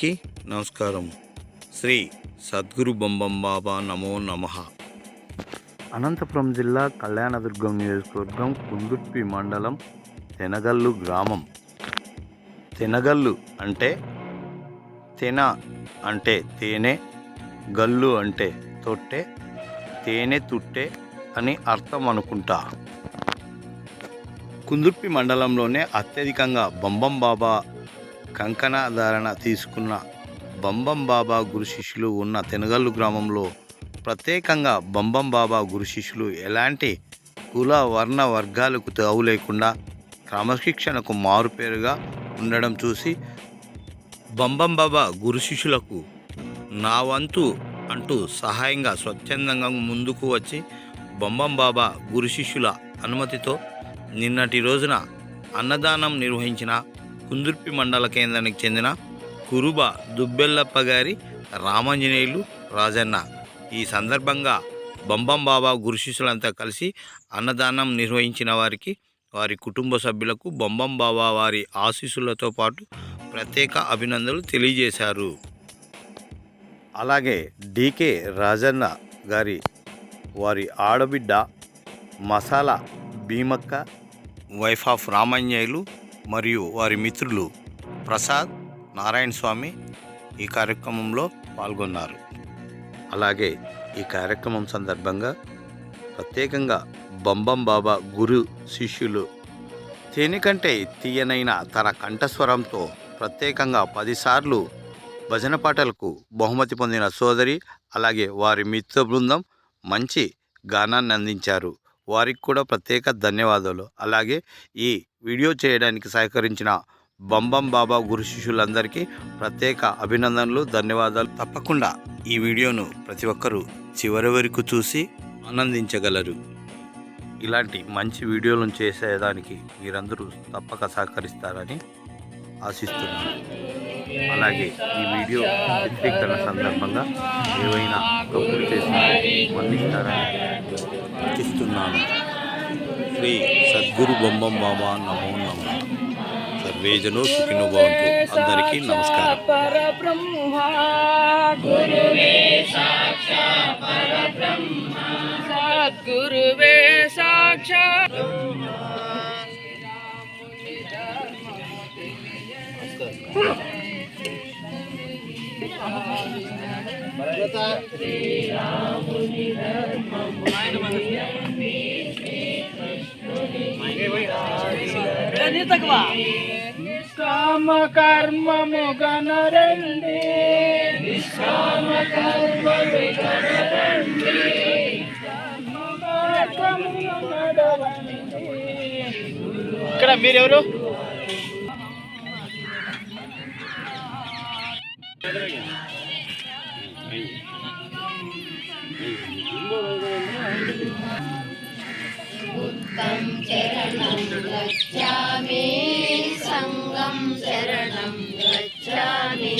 అందరికీ నమస్కారం. శ్రీ సద్గురు బొంబం బాబా నమో నమః. అనంతపురం జిల్లా కళ్యాణదుర్గం నియోజకవర్గం కుందుర్పి మండలం తెనగల్లు గ్రామం. తెనగల్లు అంటే తెన అంటే తేనె గల్లు అంటే తొట్టె తేనె తుట్టె అని అర్థం అనుకుంటా. కుందుర్పి మండలంలోనే అత్యధికంగా బొంబం బాబా కంకణ ధారణ తీసుకున్న బంబం బాబా గురు శిష్యులు ఉన్న తెనగల్లు గ్రామంలో ప్రత్యేకంగా బంబం బాబా గురు శిష్యులు ఎలాంటి కుల వర్ణ వర్గాలకు తావు లేకుండా క్రమశిక్షణకు మారుపేరుగా ఉండడం చూసి బంబం బాబా గురు శిష్యులకు నా వంతు అంటూ సహాయంగా స్వచ్ఛందంగా ముందుకు వచ్చి బొంబం బాబా గురు శిష్యుల అనుమతితో నిన్నటి రోజున అన్నదానం నిర్వహించిన కుందుర్పి మండల కేంద్రానికి చెందిన కురుబ దుబ్బెల్లప్ప గారి రామాంజనేయులు రాజన్న. ఈ సందర్భంగా బొంబం బాబా గురు శిష్యులంతా కలిసి అన్నదానం నిర్వహించిన వారికి వారి కుటుంబ సభ్యులకు బొంబం బాబా వారి ఆశీస్సులతో పాటు ప్రత్యేక అభినందనలు తెలియజేశారు. అలాగే డీకే రాజన్న గారి వారి ఆడబిడ్డ మసాలా భీమక్క వైఫ్ ఆఫ్ రామాంజయులు మరియు వారి మిత్రులు ప్రసాద్ నారాయణ స్వామి ఈ కార్యక్రమంలో పాల్గొన్నారు. అలాగే ఈ కార్యక్రమం సందర్భంగా ప్రత్యేకంగా బంబం బాబా గురు శిష్యులు తేనికంటే తీయనైన తన కంఠస్వరంతో ప్రత్యేకంగా పదిసార్లు భజన పాటలకు బహుమతి పొందిన సోదరి అలాగే వారి మిత్ర బృందం మంచి గానాన్ని అందించారు. వారికి కూడా ప్రత్యేక ధన్యవాదాలు. అలాగే ఈ వీడియో చేయడానికి సహకరించిన బంబం బాబా గురు శిష్యులందరికీ ప్రత్యేక అభినందనలు ధన్యవాదాలు. తప్పకుండా ఈ వీడియోను ప్రతి ఒక్కరూ చివరి వరకు చూసి ఆనందించగలరు. ఇలాంటి మంచి వీడియోలను చేసేదానికి మీరందరూ తప్పక సహకరిస్తారని ఆశిస్తున్నాను. అలాగే ఈ వీడియో చిత్రీకరణ సందర్భంగా ఏవైనా తప్పులు చేసి మన్నిస్తారని ఆశిస్తున్నాను శ్రీ సద్గురు బొమ్మం బాబా నమో నమ. సర్వేజను సుఖినో భవంతు. అందరికీ నమస్కారం. పరబ్రహ్మ. గురువే సాక్షాత్ నిష్కామ కర్మము గణరండి నిష్కామ కర్మము గణరండి ఇక్కడ మీరెవరు? गच्छामि सङ्गं शरणं गच्छामि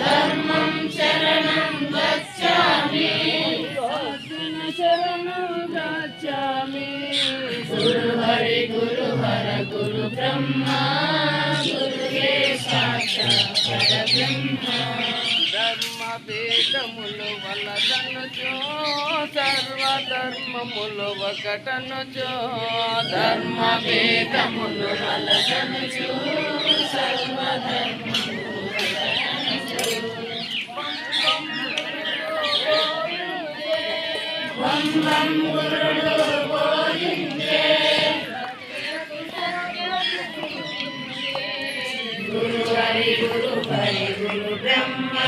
धर्मं शरणं गच्छामि వేదములు వలదనుచో సర్వధర్మములు ఒకటనుచో ధర్మ వేదములు వలదనుచో సర్వధర్మములు వందం గురు హరి గురు హరి గురు బ్రహ్మా.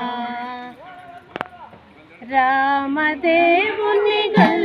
రామదేవుని గల్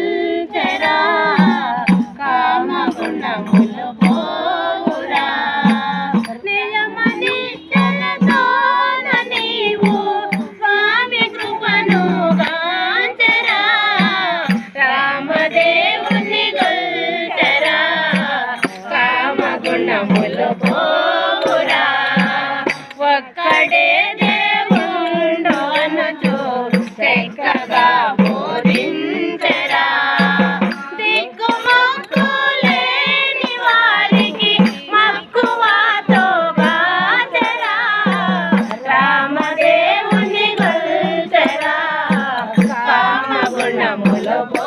love.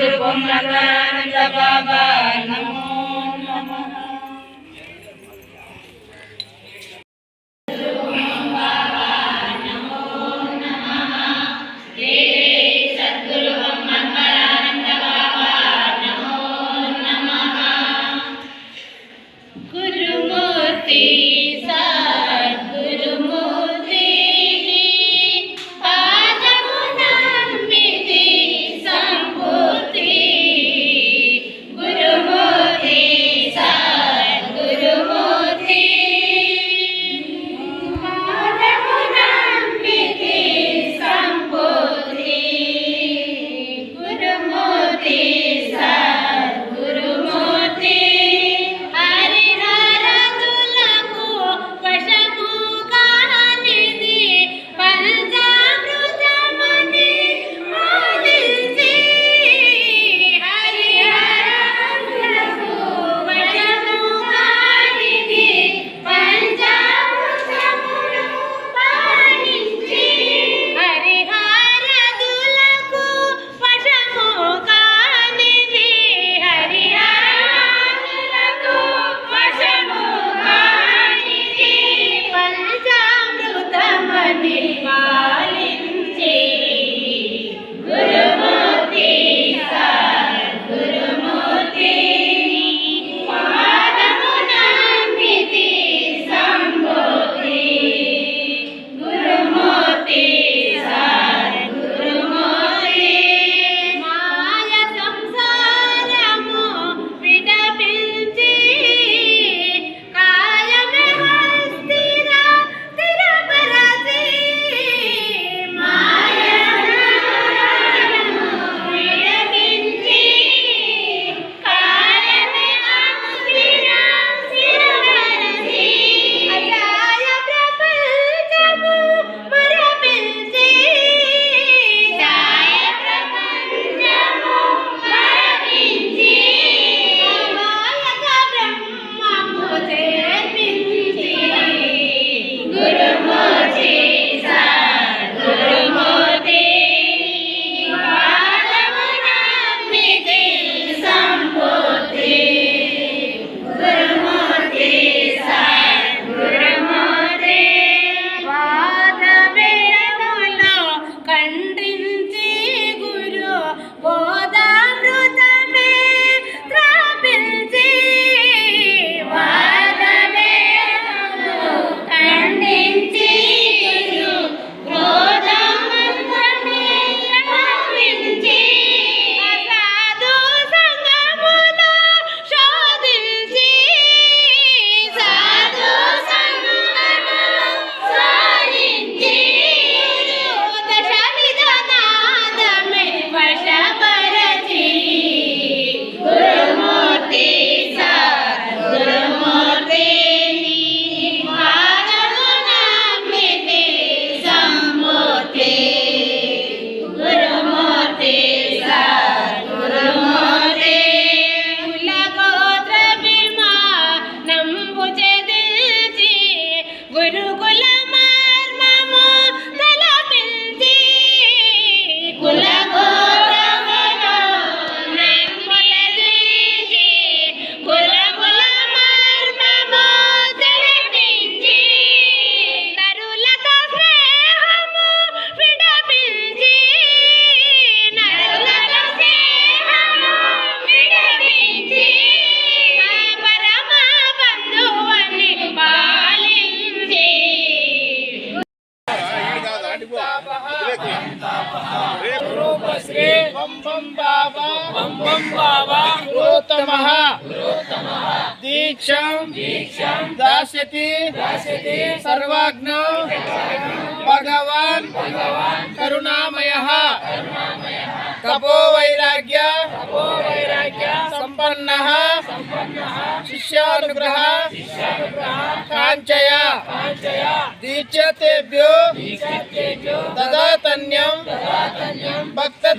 సద్గురు బొమ్మన్వరానంద బాబా నమో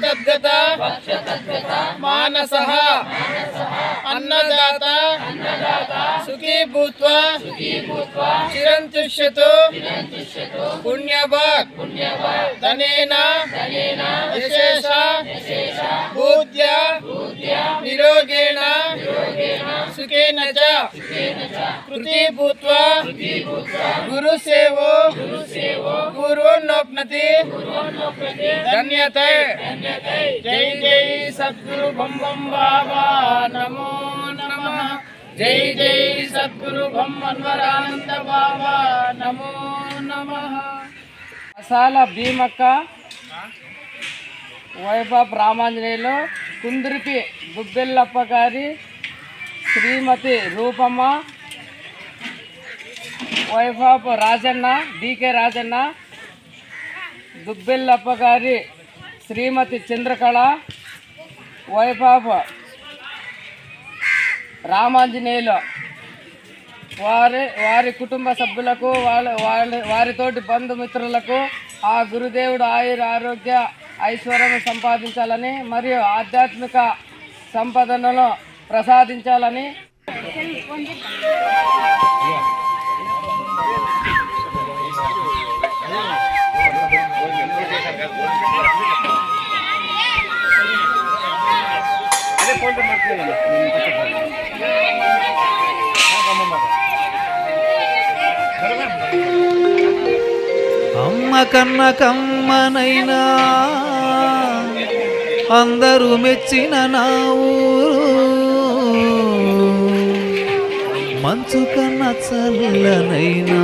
తద్గత మానస అన్నదాత సుఖీ భూత్వా చిరంతుష్యతు పుణ్యభాగ్ ధనేన యశేష బుద్ధ్య నిరోగేణ సుఖేన చ కృతి భూత్వా గురు సేవో గురున్నోప్నతి ధన్యతే. జై జై సద్గురు బొమ్మం బాబా నమో నమ. జై జై సద్గురు బొమ్మన్వరానంద బాబా నమో నమ. మసాల భీమక్క వైభవ్ రామాంజనేయులు కుందుర్పి గుబ్బెల్లప్ప గారి శ్రీమతి రూపమ్మ వైభవ్ రాజన్న డికే రాజన్న దుబ్బెల్లప్ప గారి శ్రీమతి చంద్రకళ వైభవ్ రామాంజనేయులు. వారి వారి కుటుంబ సభ్యులకు వాళ్ళ వాళ్ళ వారితోటి బంధుమిత్రులకు ఆ గురుదేవుడు ఆయుర ఆరోగ్య ఐశ్వర్యం సంపాదించాలని మరియు ఆధ్యాత్మిక సంపదనను ప్రసాదించాలని అమ్మ కన్న కమ్మనైనా అందరూ మెచ్చిన నా ఊరు. మంచు కన్న చల్లనైనా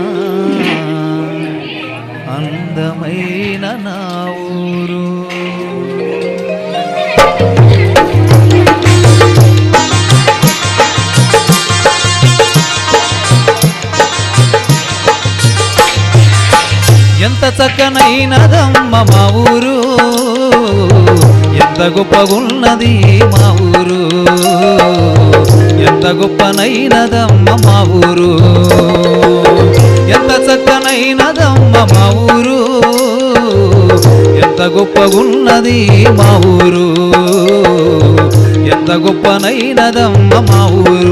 అందమైన నా ఊరు. ఎంత చక్కనైనదమ్మ మా ఊరు? ఎంత గొప్పగున్నది మా ఊరు? ఎంత గొప్పనైనదమ్మ మా ఊరు? ఎంత చక్కనైనదమ్మ మా ఊరు? ఎంత గొప్పగున్నది మా ఊరు? ఎంత గొప్పనైనదమ్మ మా ఊరు?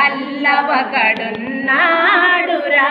പല്ലവ കടുന്നാടുരാ.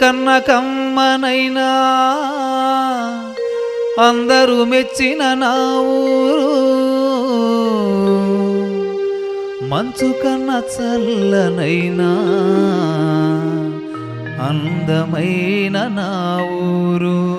కన్న కమ్మనైనా అందరూ మెచ్చిన నా ఊరు. మంచు కన్న చల్లనైనా అందమైన నా ఊరు.